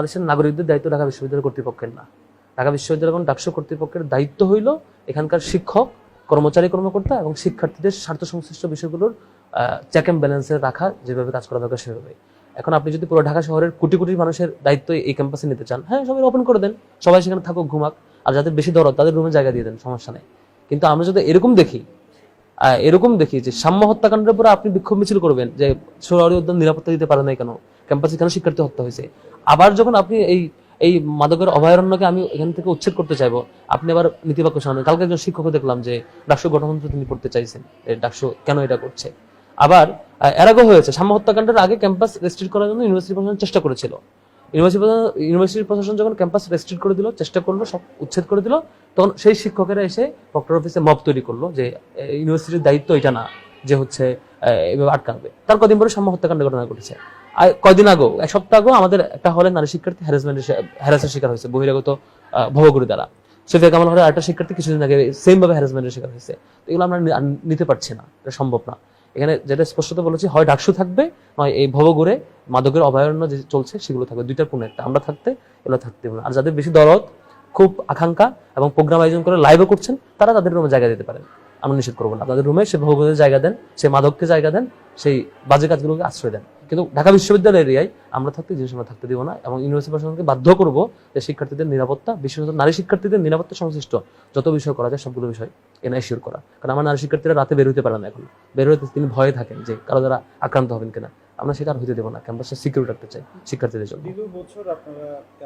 বাংলাদেশের নাগরিকদের দায়িত্ব ঢাকা বিশ্ববিদ্যালয় কর্তৃপক্ষের না। ঢাকা বিশ্ববিদ্যালয় এবং ডাকসু কর্তৃপক্ষের দায়িত্ব হইল এখানকার শিক্ষক, কর্মচারী, কর্মকর্তা এবং শিক্ষার্থীদের স্বার্থ সংশ্লিষ্ট বিষয়গুলোর চেক অ্যান্ড ব্যালেন্সে রাখা, যেভাবে কাজ করা দরকার সেভাবে। এখন আপনি যদি পুরো ঢাকা শহরের কোটি কোটি মানুষের দায়িত্ব এই ক্যাম্পাসে নিতে চান হ্যাঁ সবাই ওপেন করে দেন। সবাই সেখানে থাকুক, ঘুমাক। আর যাদের বেশি দরদ, তাদের রুমে জায়গা দিয়ে দেন, সমস্যা নেই। কিন্তু আমরা যদি এরকম দেখি এরকম দেখি যে সাম্য হত্যাকাণ্ডের উপরে আপনি বিক্ষোভ মিছিল করবেন, যে সোহরাওয়ার্দী উদ্যান নিরাপত্তা দিতে পারে নাই কেন? ক্যাম্পাসে কেন শিক্ষার্থী হত্যা হয়েছে। আবার যখন আপনি এই এই মাদকের অভয়ারণ্যকে আমি এখান থেকে উচ্ছেদ করতে চাইব আপনি আবার নীতিবাক্য শোনাবেন কালকে একজন শিক্ষকও দেখলাম যে ডাকসু গঠনতন্ত্র তিনি পড়তে চাইছেন। ডাকসু কেন এটা করছে? আবার আহ, এর আগেও হয়েছে সাম্য হত্যাকাণ্ডের আগে ক্যাম্পাস রেস্ট্রিক্ট করার জন্য ইউনিভার্সিটি প্রশাসন চেষ্টা করেছিল। ইউনিভার্সিটি ইউনিভার্সিটি প্রশাসন যখন ক্যাম্পাস রেস্ট্রিক্ট করে দিল চেষ্টা করল সব উচ্ছেদ করে দিল তখন সেই শিক্ষকেরা এসে প্রক্টর অফিসে মব তৈরি করল যে ইউনিভার্সিটির দায়িত্ব এটা না যে হচ্ছে এভাবে আটকাবে। তার কদিন পরে সাম্য হত্যাকাণ্ড ঘটনা ঘটেছে। কয়দিন আগেও, এক সপ্তাহ আগেও আমাদের একটা হলে নারী শিক্ষার্থী হ্যারাসমেন্টের হ্যারাসের শিকার হয়েছে, বহিরাগত ভবগুরু দ্বারা। সোফিয়া কামাল হলের একটা শিক্ষার্থী কিছুদিন আগে সেম ভাবে হ্যারাসমেন্টের শিকার হয়েছে। এগুলো আমরা নিতে পারছি না, এটা সম্ভব না। এখানে যেটা স্পষ্টত বলেছি, হয় ডাকসু থাকবে, নয় এই ভবঘুরে মাদকের অভয়ারণ্য যে চলছে সেগুলো থাকবে। দুইটার কোনো একটা, আমরা থাকতে, এগুলো থাকতে আর যাদের বেশি দরদ, খুব আকাঙ্ক্ষা এবং প্রোগ্রাম আয়োজন করে লাইভও করছেন, তারা তাদের রুমে জায়গা দিতে পারেন। আমরা নিষেধ করব না। আপনাদের রুমে সে ভবঘুরে জায়গা দেন, সে মাদককে জায়গা দেন, সেই বাজে কাজগুলোকে আশ্রয় দেন। কিন্তু ঢাকা বিশ্ববিদ্যালয় এরিয়ায় আমরা থাকতে, জিনিস আমরা থাকতে দিব না এবং ইউনিভার্সিটি প্রশাসনকে বাধ্য করব যে শিক্ষার্থীদের নিরাপত্তা, বিশেষত নারী শিক্ষার্থীদের নিরাপত্তা সংশ্লিষ্ট যত বিষয় করা যায় সবগুলো বিষয় এনআইসিওর করা। কারণ আমার নারী শিক্ষার্থীরা রাতে বের হতে পারে না এখন। বের হতে তিনি ভয়ে থাকেন যে কারও দ্বারা আক্রান্ত হবেন কিনা। আমরা সেটা আর হইতে দেবো না। ক্যাম্পাসে সিকিউর রাখতে চাই শিক্ষার্থীদের জন্য।